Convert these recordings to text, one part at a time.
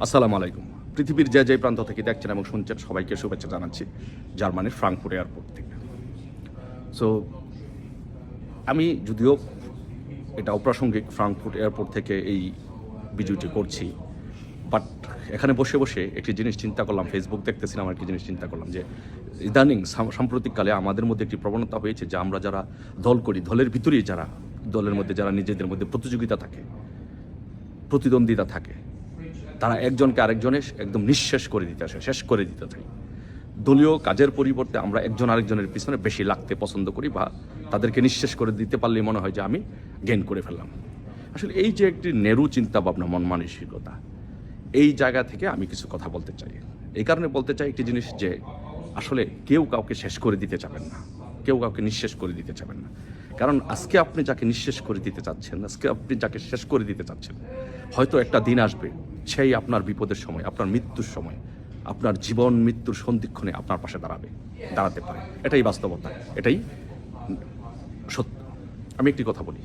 আসসালামু আলাইকুম। পৃথিবীর যে যে প্রান্ত থেকে দেখছেন এবং শুনছেন, সবাইকে শুভেচ্ছা জানাচ্ছি জার্মানির ফ্রাঙ্কফুট এয়ারপোর্ট থেকে। সো আমি যদিও এটা অপ্রাসঙ্গিক ফ্রাঙ্কফুট এয়ারপোর্ট থেকে এই ভিডিওটি করছি বাট এখানে বসে বসে একটি জিনিস চিন্তা করলাম ফেসবুক দেখতেছিলাম একটি জিনিস চিন্তা করলাম যে, ইদানিং সাম- সাম্প্রতিককালে আমাদের মধ্যে একটি প্রবণতা হয়েছে যে আমরা যারা দল করি, দলের ভিতরেই যারা, দলের মধ্যে যারা নিজেদের মধ্যে প্রতিযোগিতা থাকে, প্রতিদ্বন্দ্বিতা থাকে তারা একজনকে আরেকজনে একদম নিঃশেষ করে দিতে আসে, শেষ করে দিতে থাকে দলীয় কাজের পরিবর্তে আমরা একজন আরেকজনের পিছনে বেশি লাগতে পছন্দ করি বা তাদেরকে নিঃশেষ করে দিতে পারলেই মনে হয় যে আমি গেইন করে ফেললাম। আসলে এই যে একটি নেরু চিন্তা ভাবনা, মন মানসিকতা, এই জায়গা থেকে আমি কিছু কথা বলতে চাই। এই কারণে বলতে চাই একটি জিনিস যে আসলে কেউ কাউকে শেষ করে দিতে চাবেন না। কেউ কাউকে নিঃশেষ করে দিতে চাবেন না। কারণ আজকে আপনি যাকে নিঃশেষ করে দিতে চাচ্ছেন, আজকে আপনি যাকে শেষ করে দিতে চাচ্ছেন, হয়তো একটা দিন আসবে, সেই আপনার বিপদের সময়, আপনার মৃত্যুর সময়, আপনার জীবন, মৃত্যুর সন্ধিক্ষণে আপনার পাশে দাঁড়াবে, দাঁড়াতে পারে। এটাই বাস্তবতা, এটাই সত্য। আমি একটি কথা বলি।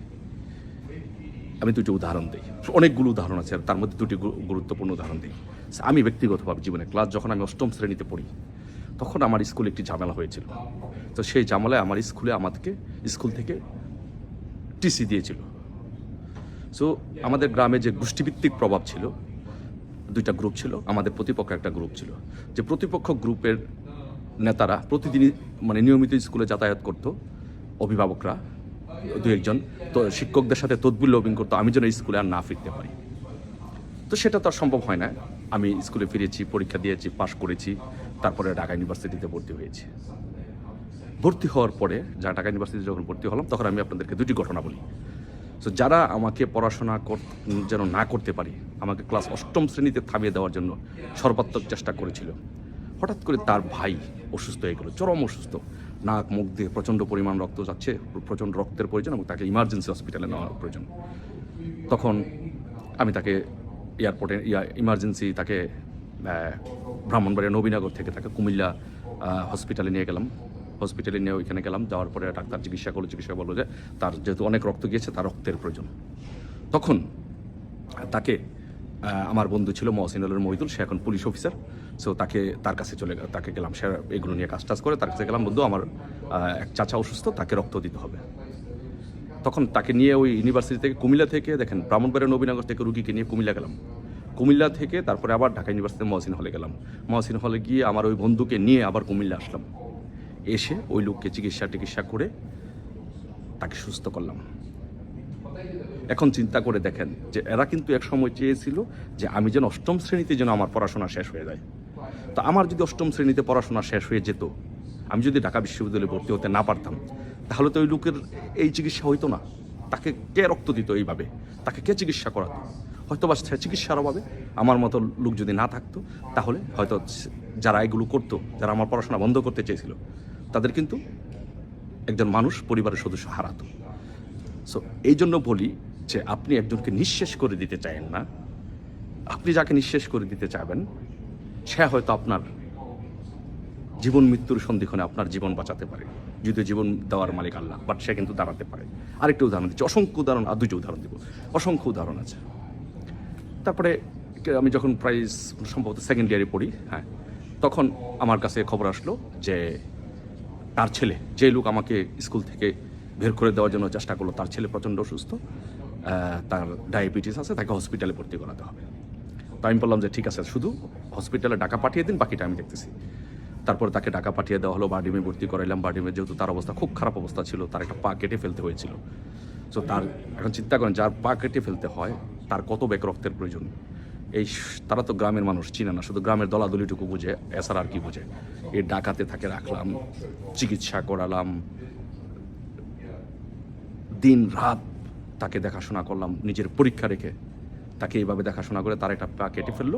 আমি দুটি উদাহরণ দিই। অনেকগুলো উদাহরণ আছে তার মধ্যে দুটি গুরুত্বপূর্ণ উদাহরণ দিই। আমি ব্যক্তিগতভাবে জীবনে ক্লাস যখন আমি অষ্টম শ্রেণীতে পড়ি তখন আমার স্কুলে একটি ঝামেলা হয়েছিল। তো সেই ঝামেলায় আমার স্কুলে আমাদেরকে স্কুল থেকে টিসি দিয়েছিল। সো আমাদের গ্রামে যে গোষ্ঠীভিত্তিক প্রভাব ছিল, দুইটা গ্রুপ ছিল, আমাদের প্রতিপক্ষ একটা গ্রুপ ছিল। যে প্রতিপক্ষ গ্রুপের নেতারা প্রতিদিনই মানে নিয়মিত স্কুলে যাতায়াত করতো, অভিভাবকরা, দু একজন। তো শিক্ষকদের সাথে তদবির লবিং করতো, আমি যেন স্কুলে আর না ফিরতে পারি। তো সেটা তো আর সম্ভব হয় না। আমি স্কুলে ফিরেছি, পরীক্ষা দিয়েছি, পাশ করেছি। তারপরে ঢাকা ইউনিভার্সিটিতে ভর্তি হয়েছি। ভর্তি হওয়ার পরে যা ঢাকা ইউনিভার্সিটিতে যখন ভর্তি হলাম, তখন আমি আপনাদেরকে দুটি ঘটনা বলি। সো যারা আমাকে পড়াশোনা যেন না করতে পারি, আমাকে ক্লাস অষ্টম শ্রেণীতে থামিয়ে দেওয়ার জন্য সর্বাত্মক চেষ্টা করেছিল। হঠাৎ করে তার ভাই অসুস্থ হয়ে গেল, চরম অসুস্থ। নাক, মুখ দিয়ে প্রচণ্ড পরিমাণ রক্ত যাচ্ছে, প্রচণ্ড রক্তের প্রয়োজন এবং তাকে ইমার্জেন্সি হসপিটালে নেওয়ার প্রয়োজন। তখন আমি তাকে এয়ারপোর্টে ইমার্জেন্সি তাকে ব্রাহ্মণবাড়িয়া নবীনগর থেকে তাকে কুমিল্লা হসপিটালে নিয়ে গেলাম। হসপিটালে নিয়ে ওইখানে গেলাম, যাওয়ার পরে ডাক্তার চিকিৎসা করল চিকিৎসা বলল যে তার যেহেতু অনেক রক্ত গিয়েছে, তার রক্তের প্রয়োজন। তখন তাকে আমার বন্ধু ছিল মহসিনুলের মহিদুল, সে এখন পুলিশ অফিসার সো তাকে, তার কাছে চলে তাকে গেলাম। সে এগুলো নিয়ে কাজ টাজ করে তার কাছে গেলাম, বন্ধু, আমার এক চাচা অসুস্থ, তাকে রক্ত দিতে হবে। তখন তাকে নিয়ে ওই ইউনিভার্সিটি থেকে, কুমিল্লা থেকে, দেখেন ব্রাহ্মণবাড়িয়া নবীনগর থেকে রুগীকে নিয়ে কুমিল্লা গেলাম। কুমিল্লা থেকে তারপরে আবার ঢাকা ইউনিভার্সিটি মহসিন হলে গেলাম। মহসিন হলে গিয়ে আমার ওই বন্ধুকে নিয়ে আবার কুমিল্লা আসলাম। এসে ওই লোককে চিকিৎসা টিকিৎসা করে তাকে সুস্থ করলাম। এখন চিন্তা করে দেখেন যে এরা কিন্তু এক সময় চেয়েছিল যে আমি যেন অষ্টম শ্রেণীতে যেন আমার পড়াশোনা শেষ হয়ে যায়। তো আমার যদি অষ্টম শ্রেণীতে পড়াশোনা শেষ হয়ে যেত, আমি যদি ঢাকা বিশ্ববিদ্যালয়ে ভর্তি হতে না পারতাম, তাহলে তো ওই লোকের এই চিকিৎসা হইতো না। তাকে কে রক্ত দিত এইভাবে? তাকে কে চিকিৎসা করাতো? হয়তো বা চিকিৎসার অভাবে আমার মতো লোক যদি না থাকতো, তাহলে হয়তো যারা এগুলো করতো, যারা আমার পড়াশোনা বন্ধ করতে চেয়েছিল, তাদের কিন্তু একজন মানুষ পরিবারের সদস্য হারাতো। সো এই জন্য বলি যে আপনি একজনকে নিঃশেষ করে দিতে চান না। আপনি যাকে নিঃশেষ করে দিতে চাবেন, সে হয়তো আপনার জীবন মৃত্যুর সন্ধিক্ষণে আপনার জীবন বাঁচাতে পারে। যদি জীবন দেওয়ার মালিক আল্লাহ বাট সে কিন্তু দাঁড়াতে পারে। আরেকটা উদাহরণ দিচ্ছি। অসংখ্য উদাহরণ, আর দুটো উদাহরণ দিব। অসংখ্য উদাহরণ আছে। তারপরে আমি যখন প্রায় সম্ভবত সেকেন্ড ইয়ারে পড়ি হ্যাঁ তখন আমার কাছে খবর আসলো যে তার ছেলে, যে লোক আমাকে স্কুল থেকে বের করে দেওয়ার জন্য চেষ্টা করল, তার ছেলে প্রচণ্ড অসুস্থ তার ডায়াবেটিস আছে, তাকে হসপিটালে ভর্তি করাতে হবে। তো আমি বললাম যে ঠিক আছে, শুধু হসপিটালে টাকা পাঠিয়ে দিন, বাকিটা আমি দেখতেছি। তারপর তাকে টাকা পাঠিয়ে দেওয়া হলো, বার্ডিমে ভর্তি করাইলাম, বার্ডিমে যেহেতু তার অবস্থা খুব খারাপ অবস্থা ছিল, তার একটা পা কেটে ফেলতে হয়েছিল। সো তার এখন চিন্তা করেন, যার পা কেটে ফেলতে হয় তার কত বেগ রক্তের প্রয়োজন? এই তারা তো গ্রামের মানুষ, চিনে না। শুধু গ্রামের দলাদলিটুকু বুঝে এছাড়া আর কি বুঝে? এই ডাকাতে তাকে রাখলাম, চিকিৎসা করালাম দিন রাত তাকে দেখাশোনা করলাম, নিজের পরীক্ষা রেখে তাকে এইভাবে দেখাশোনা করে তার একটা পা কেটে ফেলল।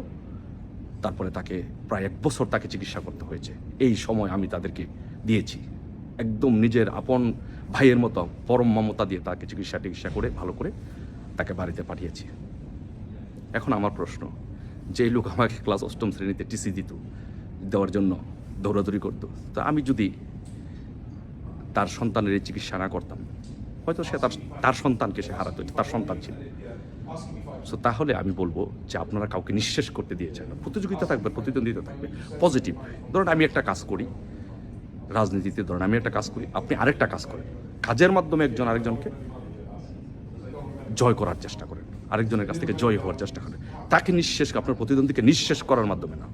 তারপরে তাকে প্রায় এক বছর তাকে চিকিৎসা করতে হয়েছে। এই সময় আমি তাদেরকে দিয়েছি। একদম নিজের আপন ভাইয়ের মতো, পরম মমতা দিয়ে তাকে চিকিৎসা টিকিৎসা করে, ভালো করে তাকে বাড়িতে পাঠিয়েছি। এখন আমার প্রশ্ন যে লোক আমাকে ক্লাস অষ্টম শ্রেণীতে টিসি দিত, দেওয়ার জন্য দৌড়াদৌড়ি করতো, তো আমি যদি তার সন্তানের এই চিকিৎসা না করতাম, হয়তো সে তার তার সন্তানকে সে হারাতো তার সন্তান ছিল। সো তাহলে আমি বলব যে আপনারা কাউকে নিঃশেষ করতে দিয়েছেন প্রতিযোগিতা থাকবে, প্রতিদ্বন্দ্বিতা থাকবে। পজিটিভ ধরুন আমি একটা কাজ করি, রাজনীতিতে ধরুন আমি একটা কাজ করি, আপনি আরেকটা কাজ করেন। কাজের মাধ্যমে একজন আরেকজনকে জয় করার চেষ্টা করেন। আরেকজনের কাছ থেকে জয় হওয়ার চেষ্টা করে। তাকে নিঃশেষ, আপনার প্রতিদ্বন্দ্বীকে নিঃশেষ করার মাধ্যমে না।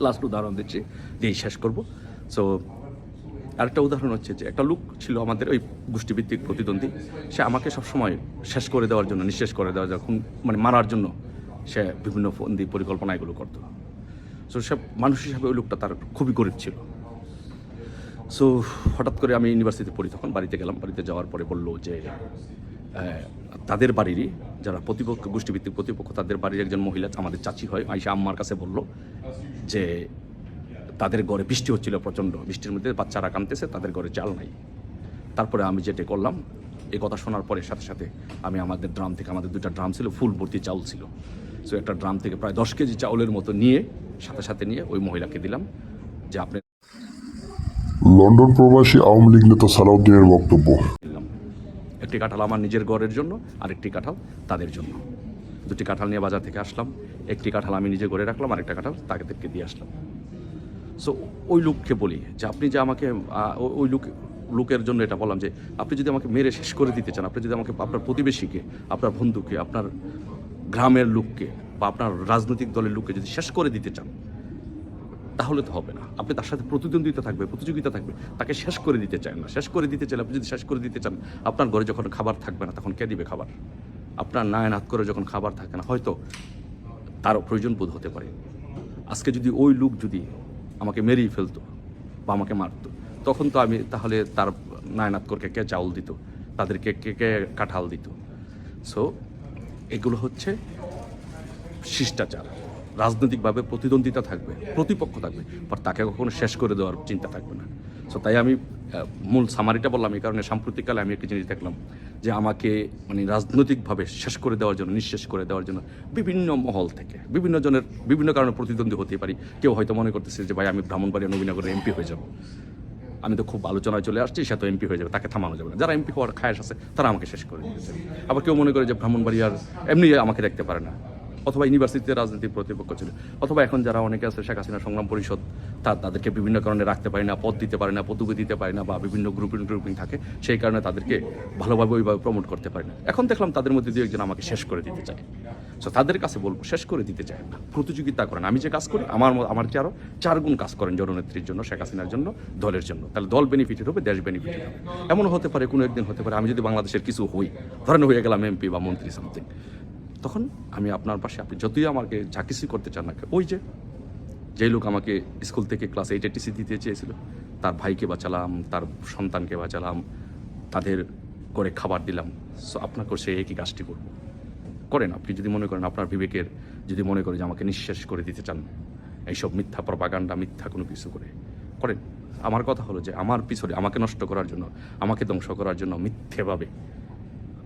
লাস্ট উদাহরণ দিচ্ছি, দিয়েই শেষ করব। সো আরেকটা উদাহরণ হচ্ছে যে, একটা লোক ছিল আমাদের ওই গোষ্ঠীভিত্তিক প্রতিদ্বন্দ্বী। সে আমাকে সবসময় শেষ করে দেওয়ার জন্য, নিঃশেষ করে দেওয়ার জন্য, খুন- মানে মারার জন্য সে বিভিন্ন ফন্দি পরিকল্পনা এগুলো করতো। সো সে মানুষ হিসাবে ওই লোকটা তার খুবই গরিব ছিল। সো হঠাৎ করে আমি ইউনিভার্সিটিতে পড়ি, তখন বাড়িতে গেলাম। বাড়িতে যাওয়ার পরে বলল যে তাদের বাড়িরই, যারা প্রতিপক্ষ, গোষ্ঠীভিত্তিক প্রতিপক্ষ, তাদের বাড়ির একজন মহিলা, আমাদের চাচি হয় আইসা আম্মার কাছে বলল যে তাদের ঘরে বৃষ্টি হচ্ছিল প্রচণ্ড, বৃষ্টির মধ্যে বাচ্চারা কাঁদতেছে, তাদের ঘরে চাল নাই। তারপরে আমি যেটা করলাম এই কথা শোনার পরে সাথে সাথে আমি আমাদের ড্রাম থেকে, আমাদের দুটা ড্রাম ছিল, ফুল ভর্তি চাউল ছিল। সো একটা ড্রাম থেকে প্রায় দশ কেজি চাউলের মতো নিয়ে, সাথে সাথে নিয়ে ওই মহিলাকে দিলাম যে আপনি লন্ডন প্রবাসী আওয়ামী লীগ নেতা সালাউদ্দিনের বক্তব্য। একটি কাঁঠাল আমার নিজের ঘরের জন্য, আরেকটি কাঁঠাল তাদের জন্য। দুটি কাঁঠাল নিয়ে বাজার থেকে আসলাম, একটি কাঁঠাল আমি নিজে ঘরে রাখলাম, আরেকটা কাঁঠাল তাদেরকে দিয়ে আসলাম। সো ওই লোককে বলি যে আপনি যে আমাকে ওই লোক, লোকের জন্য এটা বললাম যে আপনি যদি আমাকে মেরে শেষ করে দিতে চান, আপনি যদি আমাকে, আপনার প্রতিবেশীকে, আপনার বন্ধুকে, আপনার গ্রামের লোককে বা আপনার রাজনৈতিক দলের লোককে যদি শেষ করে দিতে চান তাহলে তো হবে না। আপনি তার সাথে প্রতিদ্বন্দ্বিতা থাকবে, প্রতিযোগিতা থাকবে। তাকে শেষ করে দিতে চান না। শেষ করে দিতে চাইলে আপনি যদি শেষ করে দিতে চান, আপনার ঘরে যখন খাবার থাকবে না, তখন কে দিবে খাবার? আপনার নায়নাত করে যখন খাবার থাকে না, হয়তো তারও প্রয়োজন বোধ হতে পারে। আজকে যদি ওই লোক যদি আমাকে মেরেই ফেলতো বা আমাকে মারতো, তখন তো আমি তাহলে তার নায়নাত করকে কে চাউল দিত? তাদেরকে কে কে কাঁঠাল দিত? সো এগুলো হচ্ছে শিষ্টাচার। রাজনৈতিকভাবে প্রতিদ্বন্দ্বিতা থাকবে, প্রতিপক্ষ থাকবে বাট তাকে কখনো শেষ করে দেওয়ার চিন্তা থাকবে না। সো তাই আমি মূল সামারিটা বললাম এই কারণে সাম্প্রতিককালে আমি একটি জিনিস দেখলাম যে আমাকে মানে রাজনৈতিকভাবে শেষ করে দেওয়ার জন্য, নিঃশেষ করে দেওয়ার জন্য বিভিন্ন মহল থেকে, বিভিন্ন জনের, বিভিন্ন কারণে প্রতিদ্বন্দ্বী হতে পারি। কেউ হয়তো মনে করতেছে যে, ভাই, আমি ব্রাহ্মণবাড়িয়া নবীনগরের এমপি হয়ে যাব। আমি তো খুব আলোচনায় চলে আসছি, সে তো এমপি হয়ে যাবে, তাকে থামানো যাবে না। যারা এমপি হওয়ার খায়াস আছে, তারা আমাকে শেষ করে দিয়েছে। আবার কেউ মনে করে যে, ব্রাহ্মণবাড়িয়ার এমনি আমাকে দেখতে পারে না। অথবা ইউনিভার্সিটিতে রাজনীতির প্রতিপক্ষ ছিল। অথবা এখন যারা অনেকে আছে, শেখ হাসিনা সংগ্রাম পরিষদ, তা তাদেরকে বিভিন্ন কারণে রাখতে পারে না, পদ দিতে পারে না, পদবি দিতে পারে না বা বিভিন্ন গ্রুপিং গ্রুপিং থাকে, সেই কারণে তাদেরকে ভালোভাবে ওইভাবে প্রমোট করতে পারে না। এখন দেখলাম তাদের মধ্যে দু একজন আমাকে শেষ করে দিতে চায়। সো তাদের কাছে বলব, শেষ করে দিতে চায় না। প্রতিযোগিতা করেন। আমি যে কাজ করি, আমার আমার চেয়ে আরও চার গুণ কাজ করেন জননেত্রীর জন্য, শেখ হাসিনার জন্য, দলের জন্য। তাহলে দল বেনিফিটেড হবে, দেশ বেনিফিটেড হবে। এমন হতে পারে, কোনো একদিন হতে পারে, আমি যদি বাংলাদেশের কিছু হই, ধরেন হয়ে গেলাম এমপি বা মন্ত্রী সামথিং তখন আমি আপনার পাশে, আপনি যতই আমাকে যা কিছুই করতে চান না ওই যে, যেই লোক আমাকে স্কুল থেকে ক্লাস এইট টিসি দিতে চেয়েছিল, তার ভাইকে বাঁচালাম, তার সন্তানকে বাঁচালাম, তাদের করে খাবার দিলাম সো আপনাকেও সেই একই কাজটি করব। করেন, আপনি যদি মনে করেন, আপনার বিবেকের যদি মনে করেন যে আমাকে নিঃশেষ করে দিতে চান, এইসব মিথ্যা প্রপাগান্ডা মিথ্যা কোনো কিছু করে, করেন। আমার কথা হলো যে, আমার পিছনে আমাকে নষ্ট করার জন্য, আমাকে ধ্বংস করার জন্য মিথ্যেভাবে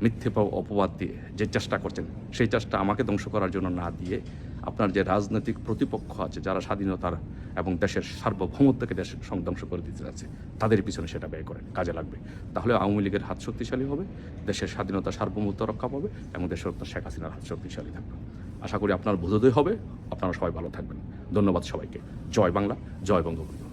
মিথ্যে প- অপবাদ দিয়ে যে চেষ্টা করছেন, সেই চেষ্টা আমাকে ধ্বংস করার জন্য না দিয়ে আপনার যে রাজনৈতিক প্রতিপক্ষ আছে, যারা স্বাধীনতার এবং দেশের সার্বভৌমত্বকে দেশ সং- ধ্বংস করে দিতে যাচ্ছে, তাদের পিছনে সেটা ব্যয় করেন, কাজে লাগবে। তাহলে আওয়ামী লীগের হাত শক্তিশালী হবে, দেশের স্বাধীনতা সার্বভৌমত্ব রক্ষা পাবে এবং দেশের শেখ হাসিনার হাত শক্তিশালী থাকবে। আশা করি আপনার বোধোদয় হবে। আপনারা সবাই ভালো থাকবেন। ধন্যবাদ সবাইকে। জয় বাংলা, জয় বঙ্গবন্ধু।